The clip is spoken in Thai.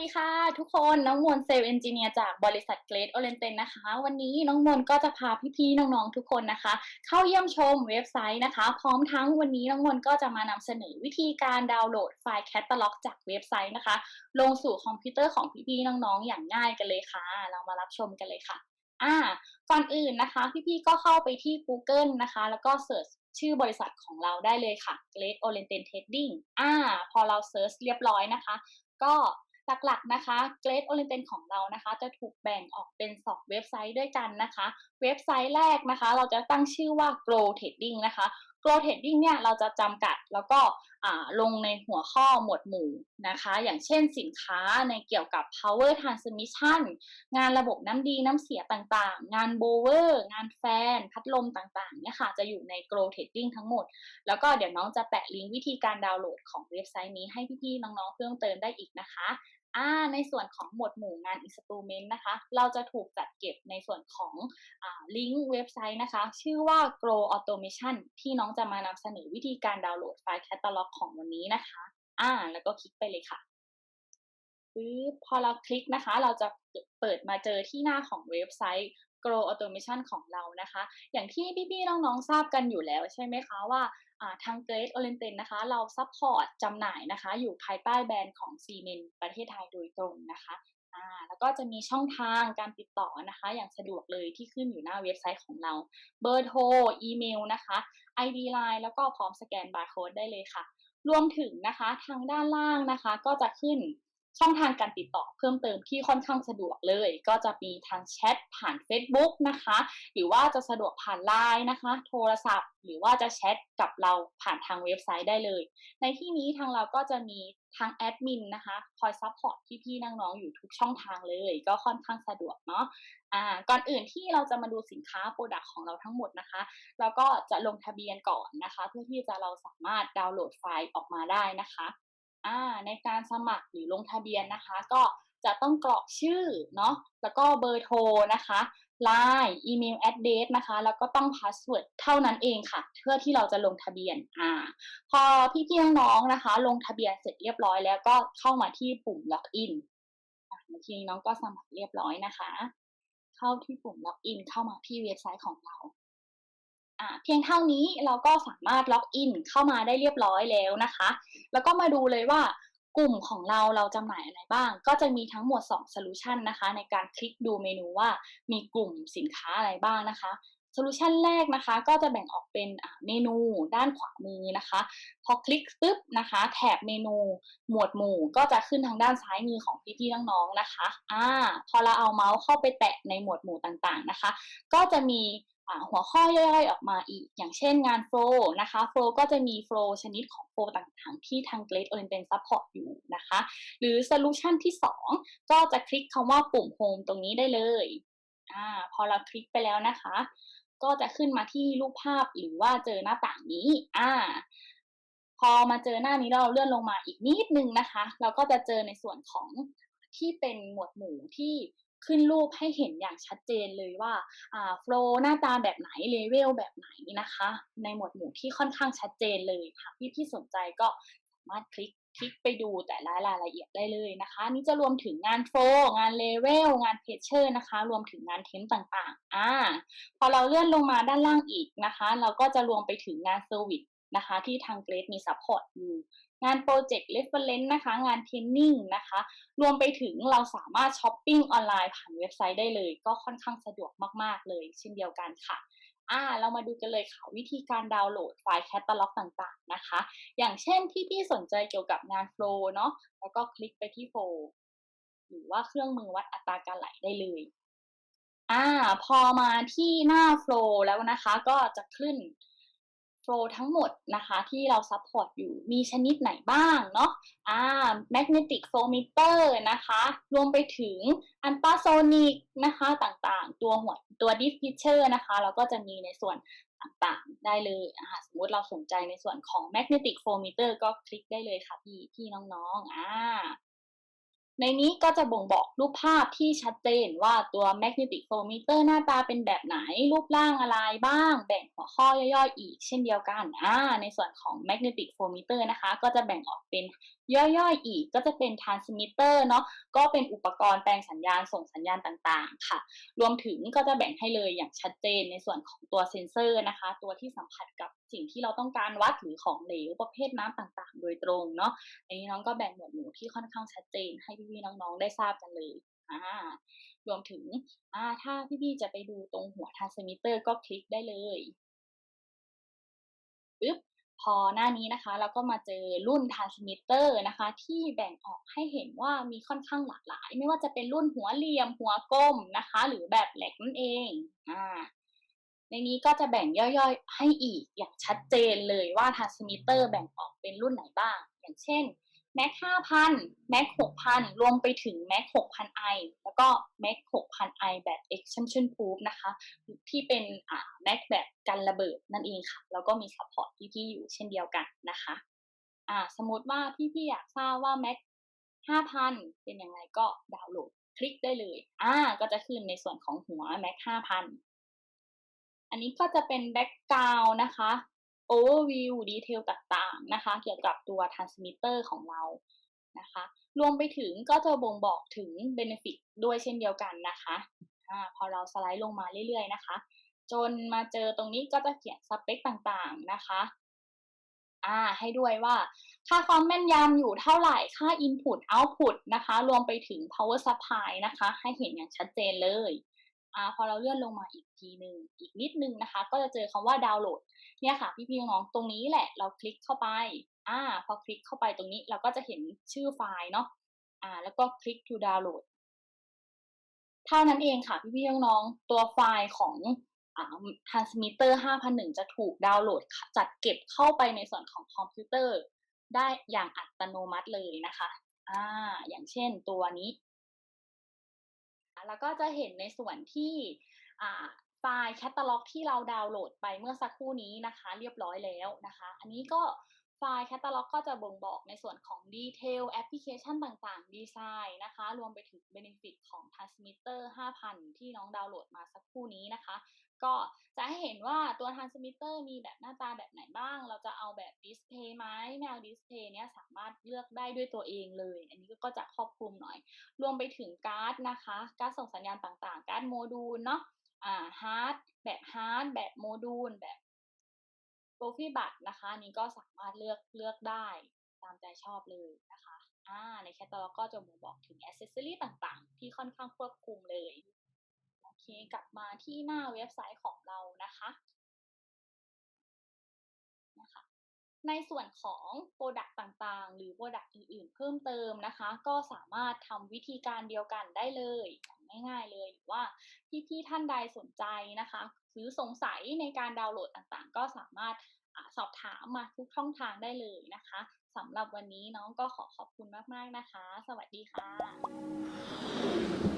ดีค่ะทุกคนน้องมนเซลล์เอนจิเนียร์จากบริษัทเกรดโอเลนเตนนะคะ วันนี้น้องมนก็จะพาพี่ๆน้องๆทุกคนนะคะ เข้าเยี่ยมชมเว็บไซต์นะคะ พร้อมทั้งวันนี้น้องมนก็จะมานำเสนอวิธีการดาวน์โหลดไฟล์แคตตาล็อกจากเว็บไซต์นะคะ ลงสู่คอมพิวเตอร์ของพี่ๆน้องๆอย่างง่ายกันเลยค่ะ เรามารับชมกันเลยค่ะอ่าก่อนอื่นนะคะ พี่ๆก็เข้าไปที่ Google นะคะ แล้วก็เสิร์ชชื่อบริษัทของเราได้เลยค่ะ Great Oriented Trading อ่า พอเราเซิร์ชเรียบร้อยนะคะ ก็ หลักๆนะคะ Great Oriented ของเรานะคะ จะถูกแบ่งออกเป็น 2 เว็บไซต์ด้วยกันนะคะ เว็บไซต์แรกนะคะ เราจะตั้งชื่อว่า Grow Trading นะคะ Grow Trading เนี่ยเราจะจำกัดแล้วก็ลงในหัวข้อหมวดหมู่นะคะ อย่างเช่นสินค้าในเกี่ยวกับ power transmission งานระบบน้ำดีน้ำเสียต่างๆ งานโบเวอร์ งานแฟน พัดลมต่างๆเนี่ยค่ะจะอยู่ใน Grow Trading ทั้งหมด แล้วก็เดี๋ยวน้องจะแปะลิงก์วิธีการดาวน์โหลดของเว็บไซต์นี้ให้พี่ๆน้องๆเพิ่มเติมได้อีกนะคะ อ่าในส่วนของหมวดหมู่งาน instrument นะคะ เราจะถูกจัดเก็บในส่วนของอลิงก์เว็บไซต์นะคะ ชื่อว่า Grow Automation ที่น้องจะมานำเสนอวิธีการดาวน์โหลดไฟล์แคตตาล็อกของวันนี้นะคะ อ่า แล้วก็คลิกไปเลยค่ะปึ๊บพอเราคลิกนะคะ เราจะเปิดมาเจอที่หน้าของเว็บไซต์ Grow Automation ของเรานะคะ อย่างที่พี่ๆน้องๆทราบกันอยู่แล้วใช่ไหมคะว่าทาง Great Oriented นะคะ เราซัพพอร์ตจำหน่ายนะคะ อยู่ภายใต้แบรนด์ของ c ีเมนประเทศไทยโดยตรงนะคะอ่าแล้วก็จะมีช่องทางการติดต่อนะคะ อย่างสะดวกเลยที่ขึ้นอยู่หน้าเว็บไซต์ของเรา เบอร์โทร อีเมลนะคะ ID Line แล้วก็พร้อมสแกนบาร์โค้ดได้เลยค่ะ รวมถึงนะคะทางด้านล่างนะคะก็จะขึ้น ช่องทางการติดต่อเพิ่มเติมที่ค่อนข้างสะดวกเลย ก็จะมีทางแชทผ่าน Facebook นะคะ หรือว่าจะสะดวกผ่านไลน์นะคะ โทรศัพท์ หรือว่าจะแชทกับเราผ่านทางเว็บไซต์ได้เลย ในที่นี้ทางเราก็จะมีทางแอดมินนะคะ คอยซัพพอร์ตพี่ๆน้องๆอยู่ทุกช่องทางเลย ก็ค่อนข้างสะดวกเนาะอ่าก่อนอื่นที่เราจะมาดูสินค้าโปรดักต์ของเราทั้งหมดนะคะเราก็จะลงทะเบียนก่อนนะคะ เพื่อที่จะเราสามารถดาวน์โหลดไฟล์ออกมาได้นะคะ อ่าในการสมัครหรือลงทะเบียนนะคะ ก็จะต้องกรอกชื่อเนาะแล้วก็เบอร์โทรนะคะไลน์อีเมลแอดเดสนะคะ แล้วก็ต้องพาสเวิร์ดเท่านั้นเองค่ะ เพื่อที่เราจะลงทะเบียนอ่าพอพี่ๆน้องๆนะคะ ลงทะเบียนเสร็จเรียบร้อยแล้วก็เข้ามาที่ปุ่มล็อกอินทีนี้น้องก็สมัครเรียบร้อยนะคะ เข้าที่ปุ่มล็อกอินเข้ามาที่เว็บไซต์ของเราอ่า เพียงเท่านี้เราก็สามารถล็อกอินเข้ามาได้เรียบร้อยแล้วนะคะ แล้วก็มาดูเลยว่ากลุ่มของเราเราจำหน่ายอะไรบ้าง ก็จะมีทั้งหมด2 solution นะคะ ในการคลิกดูเมนูว่ามีกลุ่มสินค้าอะไรบ้างนะคะโซลูชันแรกนะคะก็จะแบ่งออกเป็นเมนูด้านขวามือนะคะ พอคลิกปึ๊บนะคะแถบเมนูหมวดหมู่ก็จะขึ้นทางด้านซ้ายมือของพี่ๆน้องๆนะคะอ่าพอเราเอาเมาส์เข้าไปแตะในหมวดหมู่ต่างๆนะคะ ก็จะมี หัวข้อย่อยๆออกมาอีก อย่างเช่นงานโฟล์นะคะโฟล์ก็จะมีโฟล์ชนิดของโฟล์ต่างๆ ที่ทาง Great Oriented Support อยู่นะคะ หรือโซลูชันที่ 2 ก็จะคลิกคำว่าปุ่ม Home ตรงนี้ได้เลยอ่าพอเราคลิกไปแล้วนะคะ ก็จะขึ้นมาที่รูปภาพหรือว่าเจอหน้าต่างนี้อ่าพอมาเจอหน้านี้เราเลื่อนลงมาอีกนิดนึงนะคะ เราก็จะเจอในส่วนของที่เป็นหมวดหมู่ที่ ขึ้นรูปให้เห็นอย่างชัดเจนเลยว่าอ่าโฟล์หน้าตาแบบไหนเลเวลแบบไหนนะคะ ในหมวดหมู่ที่ค่อนข้างชัดเจนเลยค่ะพี่ที่สนใจก็สามารถคลิกคลิกไปดูแต่ละรายละเอียดได้เลยนะคะนี่จะรวมถึงงานโฟล์งานเลเวลงานเพจเชอร์นะคะ รวมถึงงานเทมต่างๆอ่าพอเราเลื่อนลงมาด้านล่างอีกนะคะ เราก็จะรวมไปถึงงานเซอร์วิส นะคะ ที่ทางเกรดมีซัพพอร์ตอยู่งานโปรเจกต์เรฟเฟรนซ์นะคะ งานเทรนนิ่งนะคะ รวมไปถึงเราสามารถช้อปปิ้งออนไลน์ผ่านเว็บไซต์ได้เลย ก็ค่อนข้างสะดวกมาก ๆ เลย เช่นเดียวกันค่ะอ่าเรามาดูกันเลยค่ะ วิธีการดาวน์โหลดไฟล์แคตตาล็อกต่างๆนะคะ อย่างเช่นที่พี่สนใจเกี่ยวกับงานโฟล์เนาะแล้วก็คลิกไปที่โฟล์หรือว่าเครื่องมือวัดอัตราการไหลได้เลยอ่าพอมาที่หน้าโฟล์แล้วนะคะ ก็จะขึ้น โฟทั้งหมดนะคะ ที่เราซัพพอร์ตอยู่มีชนิดไหนบ้างเนาะอ่า magnetic flow meter นะคะ รวมไปถึง ultrasonic นะคะต่างๆ ตัวหัวตัว deep pitcher นะคะ เราก็จะมีในส่วนต่างๆ ได้เลยอ่าสมมติเราสนใจในส่วนของ magnetic flow meter ก็คลิกได้เลยค่ะพี่พี่น้องๆอ่า ในนี้ก็จะบ่งบอกรูปภาพที่ชัดเจนว่าตัว magnetic flowmeter หน้าตาเป็นแบบไหน รูปร่างอะไรบ้าง แบ่งหัวข้อย่อยๆ อีกเช่นเดียวกันอ่าในส่วนของ magnetic flowmeter นะคะ ก็จะแบ่งออกเป็นย่อยๆ อีก ก็จะเป็น transmitter เนาะ ก็เป็นอุปกรณ์แปลงสัญญาณส่งสัญญาณต่างๆ ค่ะ รวมถึงก็จะแบ่งให้เลยอย่างชัดเจนในส่วนของตัวเซนเซอร์นะคะ ตัวที่สัมผัสกับสิ่งที่เราต้องการวัดหรือของเหลวประเภทน้ำต่างๆ โดยตรงเนาะอันนี้น้องก็แบ่งหมวดหมู่ที่ค่อนข้างชัดเจน ให้พี่ๆน้องๆได้ทราบกันเลยอ่ารวมถึงอ่าถ้าพี่ๆจะไปดูตรงหัว transmitter ก็คลิกได้เลยปึ๊บพอหน้านี้นะคะเราก็มาเจอรุ่น transmitter นะคะ ที่แบ่งออกให้เห็นว่ามีค่อนข้างหลากหลาย ไม่ว่าจะเป็นรุ่นหัวเหลี่ยมหัวกลมนะคะ หรือแบบแหลกนั่นเองอ่า ในนี้ก็จะแบ่งย่อยๆ ให้อีกอย่างชัดเจนเลยว่า transmitter แบ่งออกเป็นรุ่นไหนบ้าง อย่างเช่น Mac 5,000 Mac 6,000 รวมไปถึง Mac 6,000i แล้วก็ Mac 6,000i แบบ extension proof นะคะ ที่เป็นอ่า Mac แบบกันระเบิดนั่นเองค่ะ แล้วก็มี support พี่ๆอยู่เช่นเดียวกันนะคะอ่าสมมติว่าพี่ๆอยากทราบว่า Mac 5,000 เป็นยังไงก็ดาวน์โหลดคลิกได้เลยอ่าก็จะขึ้นในส่วนของหัว Mac 5,000 อันนี้ก็จะเป็น background นะคะ overview ดีเทลต่างๆนะคะ เกี่ยวกับตัว transmitter ของเรานะคะ รวมไปถึงก็จะบ่งบอกถึง benefit ด้วยเช่นเดียวกันนะคะอพอเราสไลด์ลงมาเรื่อยๆนะคะ จนมาเจอตรงนี้ก็จะเขียนสเปคต่างๆนะคะอ่าให้ด้วยว่าค่าความแม่นยำอยู่เท่าไหร่ค่า input output นะคะ รวมไปถึง power supply นะคะ ให้เห็นอย่างชัดเจนเลย อ่าพอเราเลื่อนลงมาอีกทีหนึ่งอีกนิดนึงนะคะ ก็จะเจอคำว่าดาวน์โหลดเนี่ยค่ะ พี่ๆน้องตรงนี้แหละเราคลิกเข้าไปอ่าพอคลิกเข้าไปตรงนี้เราก็จะเห็นชื่อไฟล์เนาะอ่า แล้วก็คลิก to download เท่านั้นเองค่ะพี่ๆน้องตัวไฟล์ของอ่า transmitter 5,001 จะถูกดาวน์โหลดจัดเก็บเข้าไปในส่วนของคอมพิวเตอร์ ได้อย่างอัตโนมัติเลยนะคะ อ่า อย่างเช่นตัวนี้ แล้วก็จะเห็นในส่วนที่ไฟล์แคตตาล็อกที่เราดาวน์โหลดไปเมื่อสักครู่นี้นะคะ เรียบร้อยแล้วนะคะ อันนี้ก็ไฟล์แคตตาล็อกก็จะบ่งบอกในส่วนของดีเทลแอปพลิเคชันต่างๆ ดีไซน์นะคะ รวมไปถึง Benefit ของ Transmitter 5,000 ที่น้องดาวน์โหลดมาสักครู่นี้นะคะ ก็จะให้เห็นว่าตัว Transmitter มีแบบหน้าตาแบบไหนบ้าง เราจะเอาแบบดิสเพย์ไหมไม่เอาดิสเพย์เนี้ยสามารถเลือกได้ด้วยตัวเองเลย อันนี้ก็จะครอบคลุมหน่อย รวมไปถึงการ์ดนะคะ การ์ดส่งสัญญาณต่างๆ การ์ดโมดูลเนาะ อ่าฮาร์ดแบบฮาร์ดแบบโมดูลแบบโปรฟีบัตนะคะนี้ก็สามารถเลือกเลือกได้ตามใจชอบเลยนะคะ อ่า ในแคตตาล็อกก็จะบ่งบอกถึงอ c เซสซอรี่ต่างๆ ที่ค่อนข้างควบคุมเลย กลับมาที่หน้าเว็บไซต์ของเรานะคะนะคะในส่วนของโปรดักต์ต่างๆ หรือโปรดักต์อื่นๆ เพิ่มเติมนะคะ ก็สามารถทำวิธีการเดียวกันได้เลยง่ายๆเลยหรือว่าพี่ๆท่านใดสนใจนะคะ หรือสงสัยในการดาวน์โหลดต่างๆ ก็สามารถสอบถามมาทุกช่องทางได้เลยนะคะสำหรับวันนี้น้องก็ขอขอบคุณมากๆนะคะ สวัสดีค่ะ